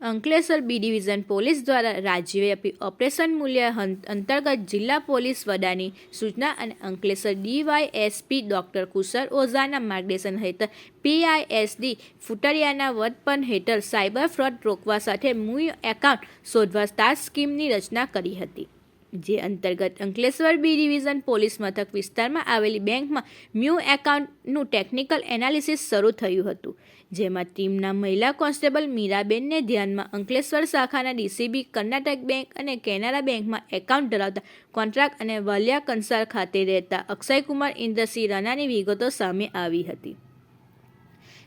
Ankleshwar B division police દ્વારા રાજ્યવ્યાપી operation મૂલ્ય અંતર્ગત જિલ્લા પોલીસ વડાની સૂચના અને અંકલેશ્વર ડીવાયએસપી ડોક્ટર કુશર ઓઝાના માર્ગદર્શન હેઠળ પીઆઈએસડી ફૂટરિયાના વડપણ હેઠળ સાયબર ફ્રોડ રોકવા સાથે મૂળ એકાઉન્ટ શોધવા સ્ટાર સ્કીમની રચના કરી હતી. જે અંતર્ગત અંકલેશ્વર બી ડિવિઝન પોલીસ મથક વિસ્તારમાં આવેલી બેંકમાં મ્યુ એકાઉન્ટનું ટેકનિકલ એનાલિસિસ શરૂ થયું હતું, જેમાં ટીમના મહિલા કોન્સ્ટેબલ મીરાબેનને ધ્યાનમાં અંકલેશ્વર શાખાના ડીસીબી કર્ણાટક બેંક અને કેનરા બેંકમાં એકાઉન્ટ ધરાવતા કોન્ટ્રાક્ટ અને વાલિયા કંસાર ખાતે રહેતા અક્ષયકુમાર ઇન્દ્રસિંહ રાણાની વિગતો સામે આવી હતી.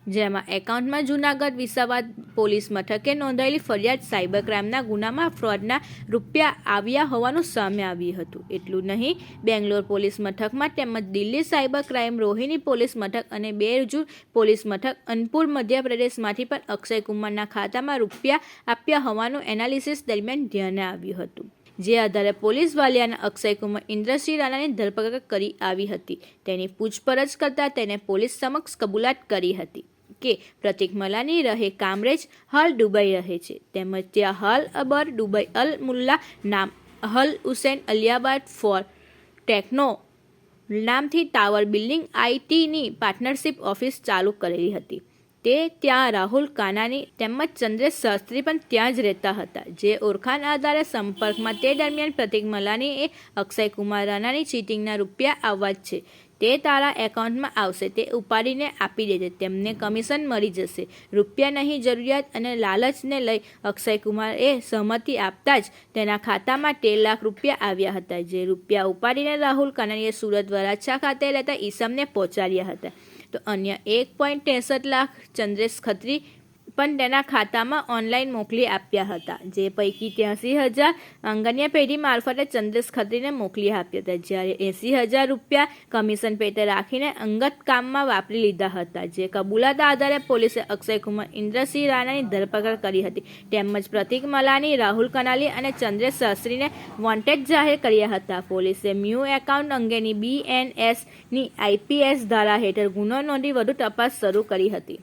જેમાં એકાઉન્ટમાં જૂનાગઢ વિસાવાદ પોલીસ મથકે નોંધાયેલી ફરિયાદ સાયબર ક્રાઇમના ગુનામાં ફ્રોડના રૂપિયા આવ્યા હોવાનું સામે આવ્યું હતું. એટલું નહીં, બેંગ્લોર પોલીસ મથકમાં તેમજ Delhi cyber crime Rohini police મથક અને બેરજુ પોલીસ મથક અનપુર મધ્યપ્રદેશમાંથી પણ અક્ષય કુમારના ખાતામાં રૂપિયા આપ્યા હોવાનું એનાલિસિસ દરમિયાન ધ્યાને આવ્યું હતું. જે આધારે પોલીસ વાલિયાના અક્ષયકુમાર ઇન્દ્રસિંહ રાણાની ધરપકડ કરી આવી હતી. તેની પૂછપરછ કરતાં તેને પોલીસ સમક્ષ કબૂલાત કરી હતી. કે પ્રતિક મલાની રહે કામરેજ, હાલ દુબઈ રહે છે. તેમજ ત્યાં હાલ અબર દુબઈ અલ મુલ્લા નામ, હલ હુસેન અલિયાબાદ ફોર ટેકનો નામથી ટાવર બિલ્ડિંગ આઈટીની પાર્ટનરશિપ ઓફિસ ચાલુ કરેલી હતી. તે ત્યાં રાહુલ કાનાની તેમજ ચંદ્રેશ શાસ્ત્રી પણ ત્યાં જ રહેતા હતા. જે ઓળખાણ આધારે સંપર્કમાં તે દરમિયાન પ્રતિક મલાની એ અક્ષય કુમાર રાણાની ચીટિંગના રૂપિયા આવવા જ છે. તે તારા એકાઉન્ટમાં આવશે, તે ઉપાડીને આપી દેજે, તેમને કમિશન મળી જશે. રૂપિયા નહીં, જરૂરિયાત અને લાલચને લઈ અક્ષય કુમારે સહમતિ આપતા જ તેના ખાતામાં તેર લાખ રૂપિયા આવ્યા હતા, જે રૂપિયા ઉપાડીને રાહુલ કાનાણીએ સુરત વરાછા ખાતે રહેતા ઈસમને પહોંચાડ્યા હતા. તો અન્ય એક પોઈન્ટ ત્રેસઠ લાખ ચંદ્રેશ ખત્રી પણ તેના ખાતામાં ઓનલાઈન મોકલી આપ્યા હતા, જે પૈકી ત્યાંસી હજાર અંગન્યા પેઢી મારફતે ચંદ્રેશ ખત્રીને મોકલી આપ્યા હતા, જ્યારે એંસી હજાર રૂપિયા કમિશન પેટે રાખીને અંગત કામમાં વાપરી લીધા હતા, જે કબૂલાત આધારે પોલીસે અક્ષયકુમાર ઇન્દ્રસિંહ રાણાની ધરપકડ કરી હતી. તેમજ પ્રતિક મલાની, રાહુલ કનાલી અને ચંદ્રેશ શાસ્ત્રીને વોન્ટેડ જાહેર કર્યા હતા. પોલીસે મ્યુ એકાઉન્ટ અંગેની બીએનએસની આઈપીએસ ધારા હેઠળ ગુનો નોંધી વધુ તપાસ શરૂ કરી હતી.